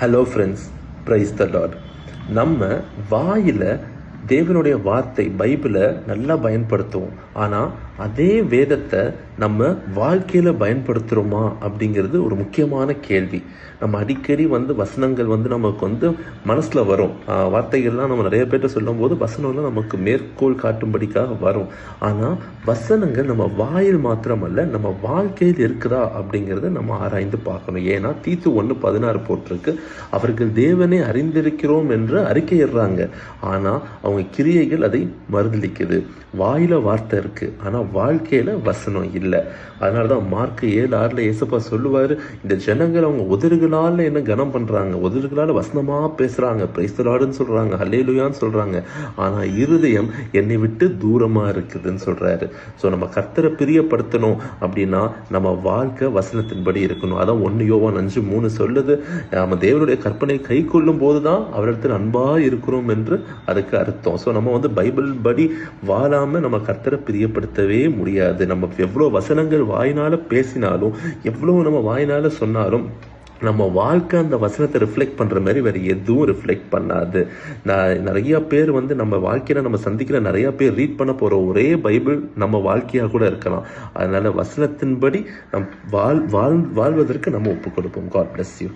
Hello friends praise the Lord நம்ம வாயில் தேவனுடைய வார்த்தை பைபிளை நல்லா பயன்படுத்துவோம். ஆனால் அதே வேதத்தை நம்ம வாழ்க்கையில் பயன்படுத்துகிறோமா அப்படிங்கிறது ஒரு முக்கியமான கேள்வி. நம்ம அடிக்கடி வந்து வசனங்கள் வந்து நமக்கு வந்து மனசில் வரும். வார்த்தைகள்லாம் நம்ம நிறைய பேர்கிட்ட சொல்லும்போது வசனம்லாம் நமக்கு மேற்கோள் காட்டும்படிக்காக வரும். ஆனால் வசனங்கள் நம்ம வாயில் மாத்திரமல்ல நம்ம வாழ்க்கையில் இருக்குதா அப்படிங்கிறத நம்ம ஆராய்ந்து பார்க்கணும். ஏன்னா தீத்து ஒன்று பதினாறு போட்டிருக்கு. அவர்கள் தேவனை அறிந்திருக்கிறோம் என்று அறிக்கையிடுறாங்க. ஆனால் அவங்க கிரியைகள் அதை மறுதளிக்குது. வாயில வார்த்தை இருக்கு ஆனால் வாழ்க்கையில வசனம் இல்லை. அதனால தான் மார்க் ஏழு ஆறுல ஏசப்பா சொல்லுவாரு இந்த ஜனங்கள் அவங்க உதறுகளால் என்ன கனம் பண்றாங்க? உதறுகளால் வசனமா பேசுறாங்க பிரைஸ்தலாடுன்னு சொல்றாங்க ஹல்லேலுயான்னு சொல்றாங்க. ஆனா இருதயம் என்னை விட்டு தூரமா இருக்குதுன்னு சொல்றாரு. ஸோ நம்ம கர்த்தரை பிரியப்படுத்தணும் அப்படின்னா நம்ம வாழ்க்கை வசனத்தின்படி இருக்கணும். அதான் ஒன்று யோவான் அஞ்சு மூணு சொல்லுது. நம்ம தேவனுடைய கற்பனை கை கொள்ளும் போதுதான் அவரிடத்தில் அன்பா இருக்கிறோம் என்று அதுக்கு அர்த்தம். ஸோ நம்ம வந்து பைபிள் படி வாழாம நம்ம கர்த்தரை பிரியப்படுத்தவே முடியாது. நம்ம எவ்வளோ வசனங்கள் வாயினால் பேசினாலும் எவ்வளோ நம்ம வாயினால் சொன்னாலும் நம்ம வாழ்க்கை அந்த வசனத்தை ரிஃப்ளெக்ட் பண்ற மாதிரி வேற எதுவும் ரிஃப்ளெக்ட் பண்ணாது. நான் நிறைய பேர் வந்து நம்ம வாழ்க்கையில் நம்ம சந்திக்கிற நிறைய பேர் ரீட் பண்ண போகிற ஒரே பைபிள் நம்ம வாழ்க்கையாக கூட இருக்கலாம். அதனால வசனத்தின்படி நம் வாழ் வாழ் வாழ்வதற்கு நம்ம ஒப்பு கொடுப்போம் காட் பிளஸ் யூ